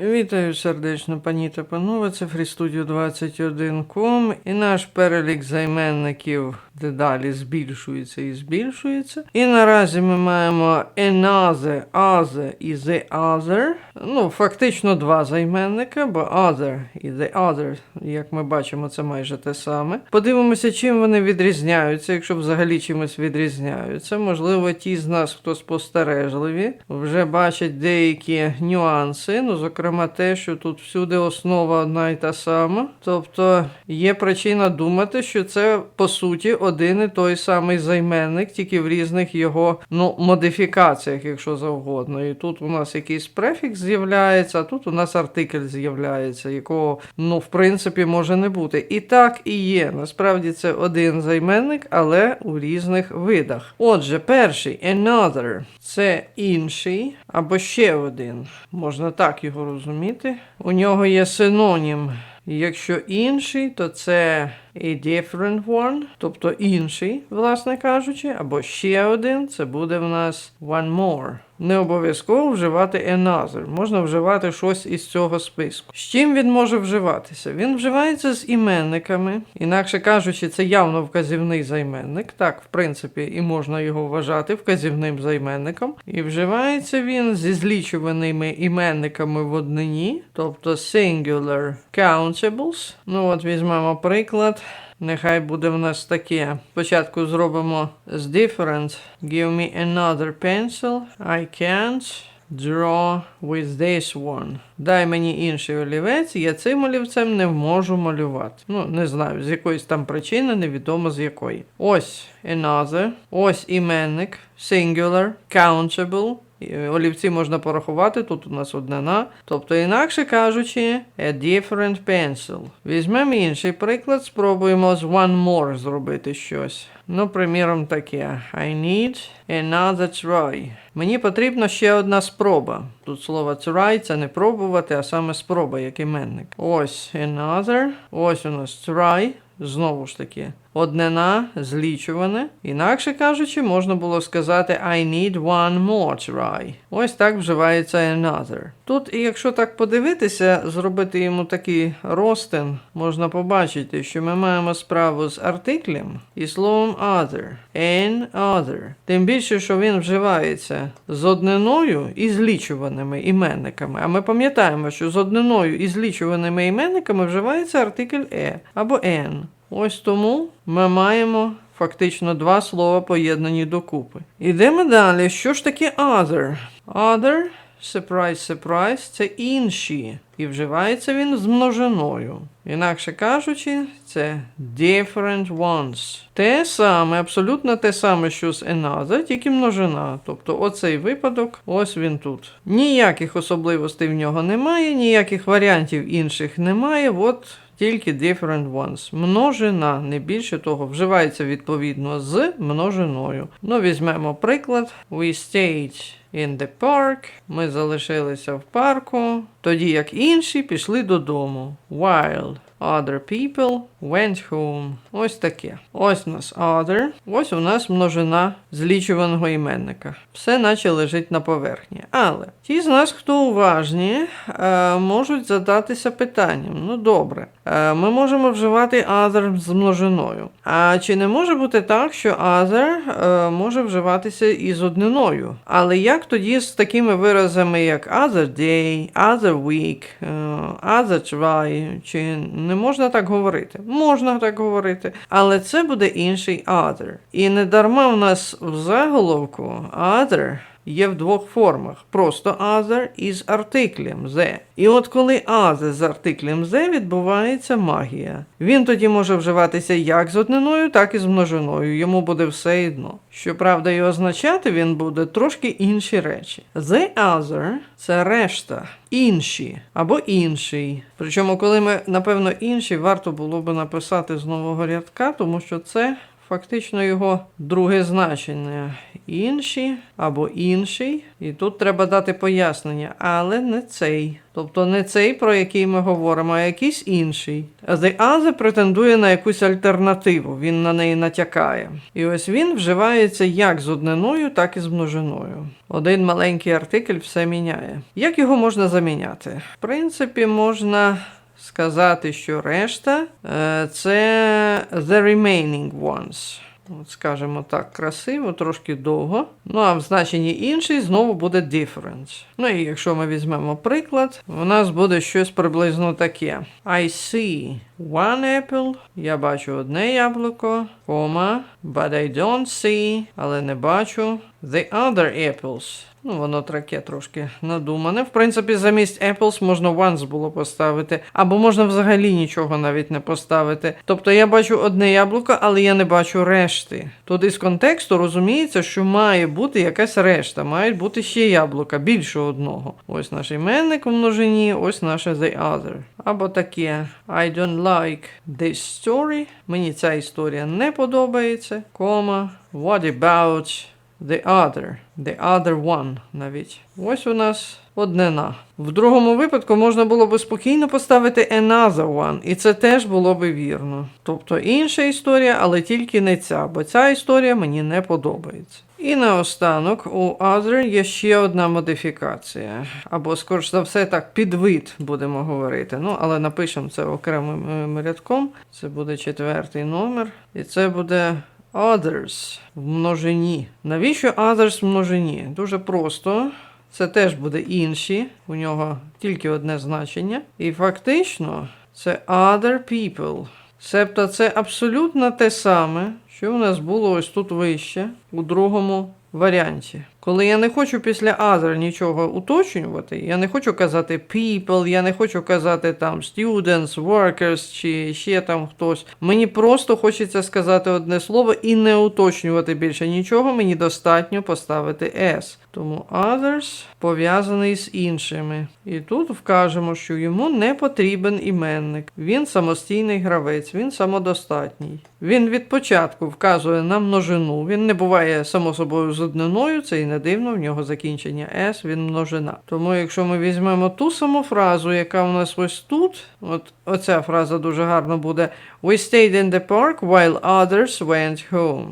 Вітаю сердечно, пані та панове. Це FreeStudio 21.com і наш перелік займенників дедалі збільшується і збільшується. І наразі ми маємо another, other і the other. Ну, фактично два займенника, бо other і the other, як ми бачимо, це майже те саме. Подивимося, чим вони відрізняються, якщо взагалі чимось відрізняються. Можливо, ті з нас, хто спостережливі, вже бачать деякі нюанси. Ну, зокрема, те, що тут всюди основа одна і та сама. Тобто є причина думати, що це по суті один і той самий займенник, тільки в різних його ну, модифікаціях, якщо завгодно. І тут у нас якийсь префікс з'являється, а тут у нас артикль з'являється, якого, ну, в принципі, може не бути. І так і є. Насправді це один займенник, але у різних видах. Отже, перший another це інший або ще один. Можна так його розуміти. У нього є синонім. Якщо інший, то це a different one, тобто інший, власне кажучи, або ще один, це буде в нас one more. Не обов'язково вживати another, можна вживати щось із цього списку. З чим він може вживатися? Він вживається з іменниками, інакше кажучи, це явно вказівний займенник. Так, в принципі, і можна його вважати вказівним займенником. І вживається він зі злічуваними іменниками в однині, тобто singular countables. Ну от візьмемо приклад. Нехай буде в нас таке. Спочатку зробимо з different. Give me another pencil. I can't draw with this one. Дай мені інший олівець, я цим олівцем не можу малювати. Ну, не знаю, з якоїсь там причини, невідомо з якої. Ось another. Ось іменник. Singular. Countable. І Олівці можна порахувати, тут у нас однина. Тобто, інакше кажучи, a different pencil. Візьмемо інший приклад, спробуємо з one more зробити щось. Ну, приміром, таке. I need another try. Мені потрібна ще одна спроба. Тут слово try це не пробувати, а саме спроба, як іменник. Ось another. Ось у нас try. Знову ж таки, однина злічуване. Інакше кажучи, можна було сказати I need one more try. Ось так вживається another. Тут, і якщо так подивитися, зробити йому такий розтин, можна побачити, що ми маємо справу з артиклем і словом other. An other. Тим більше, що він вживається з одниною і злічуваними іменниками. А ми пам'ятаємо, що з одниною і злічуваними іменниками вживається артикль е або n. Ось тому ми маємо фактично два слова поєднані докупи. Ідемо далі. Що ж таке other? Other, surprise, surprise, це інші. І вживається він з множиною. Інакше кажучи, це different ones. Те саме, абсолютно те саме, що з another, тільки множина. Тобто оцей випадок, ось він тут. Ніяких особливостей в нього немає, ніяких варіантів інших немає. От тільки different ones. Множина, не більше того, вживається відповідно з множиною. Ну, візьмемо приклад. We stayed in the park. Ми залишилися в парку, тоді як інші пішли додому. While other people went home. Ось таке. Ось у нас other. Ось у нас множина злічуваного іменника. Все наче лежить на поверхні. Але ті з нас, хто уважні, е, можуть задатися питанням. Ну добре, ми можемо вживати other з множиною. А чи не може бути так, що other е, може вживатися і з одниною? Але як тоді з такими виразами, як other day, other week, е, other try, чи не можна так говорити? Можна так говорити, але це буде інший other. І не дарма в нас в заголовку other є в двох формах. Просто other із артиклем the. І от коли other з артиклем the відбувається магія. Він тоді може вживатися як з одниною, так і з множиною. Йому буде все одно. Щоправда, і означати він буде трошки інші речі. The other це решта. Інші або інший. Причому, коли ми, напевно, інші, варто було би написати з нового рядка, тому що це фактично його друге значення. Інші або інший. І тут треба дати пояснення, але не цей. Тобто не цей, про який ми говоримо, а якийсь інший. The other претендує на якусь альтернативу, він на неї натякає. І ось він вживається як з одниною, так і з множиною. Один маленький артикль все міняє. Як його можна заміняти? В принципі, можна сказати, що решта е, це the remaining ones. От, скажімо так, красиво, трошки довго. Ну а в значенні інший знову буде difference. Ну і якщо ми візьмемо приклад, у нас буде щось приблизно таке. I see one apple. Я бачу одне яблуко, кома, but I don't see, але не бачу the other apples. Ну, воно таке трошки надумане. В принципі, замість apples можна once було поставити, або можна взагалі нічого навіть не поставити. Тобто я бачу одне яблуко, але я не бачу решти. Тут із контексту розуміється, що має бути якась решта, мають бути ще яблука, більше одного. Ось наш іменник у множині, ось наше the other. Або таке I don't like this story. Мені ця історія не подобається. Кома. What about The other, the other one навіть. Ось у нас однина. В другому випадку можна було би спокійно поставити another one, і це теж було би вірно. Тобто інша історія, але тільки не ця, бо ця історія мені не подобається. І наостанок у other є ще одна модифікація. Або, скоріш за все, так, підвид будемо говорити. Ну, але напишемо це окремим е, рядком. Це буде четвертий номер. І це буде Others в множині. Навіщо others в множині? Дуже просто. Це теж буде інші. У нього тільки одне значення. І фактично це other people. Себто це абсолютно те саме, що у нас було ось тут вище, у другому варіанті. Коли я не хочу після other нічого уточнювати, я не хочу казати people, я не хочу казати там students, workers чи ще там хтось. Мені просто хочеться сказати одне слово і не уточнювати більше нічого, мені достатньо поставити s. Тому others пов'язаний з іншими. І тут вкажемо, що йому не потрібен іменник. Він самостійний гравець, він самодостатній. Він від початку вказує на множину. Він не буває само собою з одниною, це і не дивно, в нього закінчення S, він множина. Тому якщо ми візьмемо ту саму фразу, яка у нас ось тут, от оця фраза дуже гарно буде: We stayed in the park while others went home.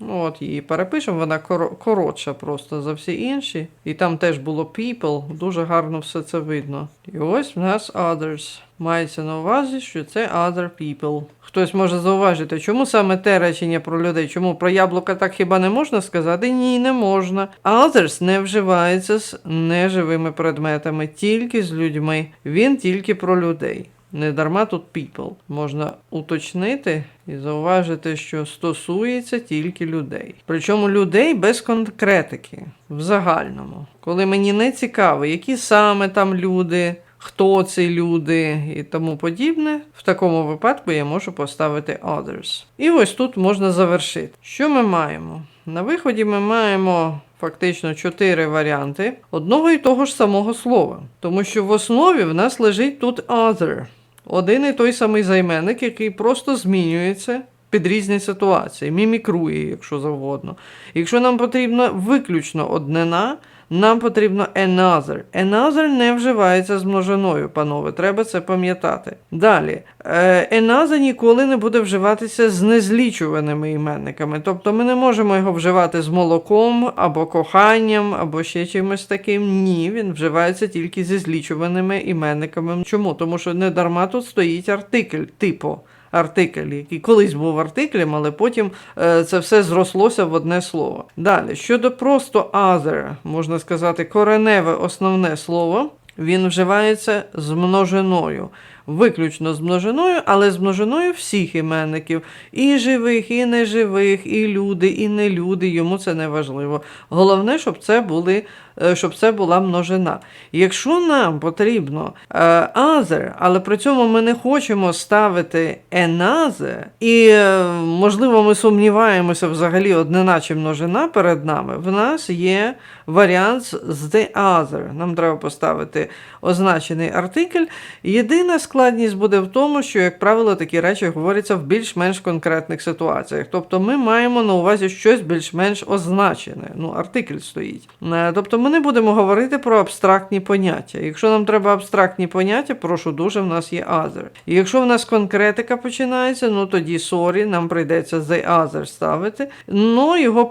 Ну, от її перепишемо, вона коротша просто за всі інші. І там теж було people, дуже гарно все це видно. І ось в нас others. Мається на увазі, що це other people. Хтось може зауважити, чому саме те речення про людей, чому про яблука так хіба не можна сказати? Ні, не можна. Others не вживається з неживими предметами, тільки з людьми. Він тільки про людей. Не дарма тут people. Можна уточнити і зауважити, що стосується тільки людей. Причому людей без конкретики в загальному. Коли мені не цікаво, які саме там люди, хто ці люди і тому подібне, в такому випадку я можу поставити others. І ось тут можна завершити. Що ми маємо? На виході ми маємо фактично чотири варіанти одного і того ж самого слова, тому що в основі в нас лежить тут other. Один і той самий займенник, який просто змінюється під різні ситуації, мімікрує, якщо завгодно. Якщо нам потрібна виключно однина, нам потрібно another. Another не вживається з множиною, панове, треба це пам'ятати. Далі, е, another ніколи не буде вживатися з незлічуваними іменниками. Тобто ми не можемо його вживати з молоком або коханням, або ще чимось таким. Ні, він вживається тільки зі злічуваними іменниками. Чому? Тому що не дарма тут стоїть артикль, типу. Артикль, який колись був артиклем, але потім е, це все зрослося в одне слово. Далі, щодо просто other, можна сказати, кореневе основне слово, він вживається з множиною. Виключно з множиною, але з множиною всіх іменників. І живих, і неживих, і люди, і нелюди. Йому це не важливо. Головне, щоб це були. Е, Щоб це була множина. Якщо нам потрібно е, other, але при цьому ми не хочемо ставити another, і, е, можливо, ми сумніваємося взагалі однина чи множина перед нами, в нас є варіант з the other. Нам треба поставити означений артикль. Єдина складність буде в тому, що, як правило, такі речі говоряться в більш-менш конкретних ситуаціях. Тобто ми маємо на увазі щось більш-менш означене. Ну, артикль стоїть. Е, Тобто ми не будемо говорити про абстрактні поняття. Якщо нам треба абстрактні поняття, прошу дуже, в нас є other. І якщо в нас конкретика починається, ну тоді sorry, нам прийдеться the other ставити. Ну, його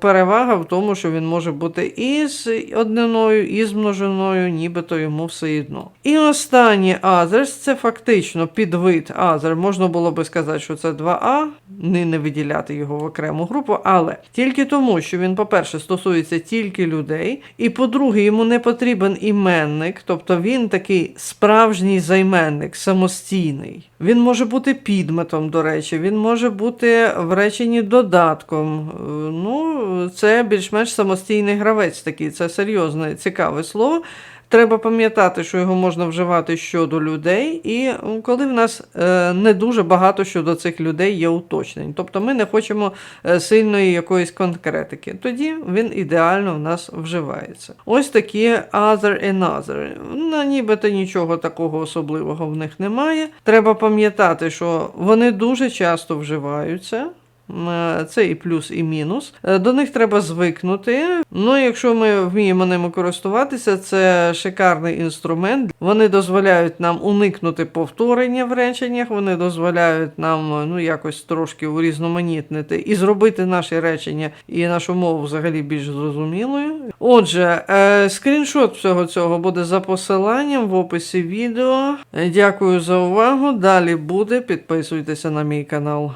перевага в тому, що він може бути і з одниною, і з множиною, нібито йому все одно. І останнє others це фактично підвид other. Можна було би сказати, що це 2а, не, не виділяти його в окрему групу, але тільки тому, що він, по-перше, стосується тільки людей, і по-друге, йому не потрібен іменник, тобто він такий справжній займенник, самостійний. Він може бути підметом, до речі, він може бути в реченні додатком. Е, Ну, це більш-менш самостійний гравець такий, це серйозне, цікаве слово. Треба пам'ятати, що його можна вживати щодо людей, і коли в нас е, не дуже багато щодо цих людей є уточнень. Тобто ми не хочемо е, сильної якоїсь конкретики. Тоді він ідеально в нас вживається. Ось такі other and other. Ну, нібито нічого такого особливого в них немає. Треба пам'ятати, що вони дуже часто вживаються. Е, Це і плюс, і мінус. Е, До них треба звикнути. Ну, якщо ми вміємо ними користуватися, це шикарний інструмент. Вони дозволяють нам уникнути повторення в реченнях, вони дозволяють нам ну, якось трошки урізноманітнити і зробити наші речення і нашу мову взагалі більш зрозумілою. Отже, е, скріншот всього цього буде за посиланням в описі відео. Е, Дякую за увагу. Далі буде. Підписуйтеся на мій канал.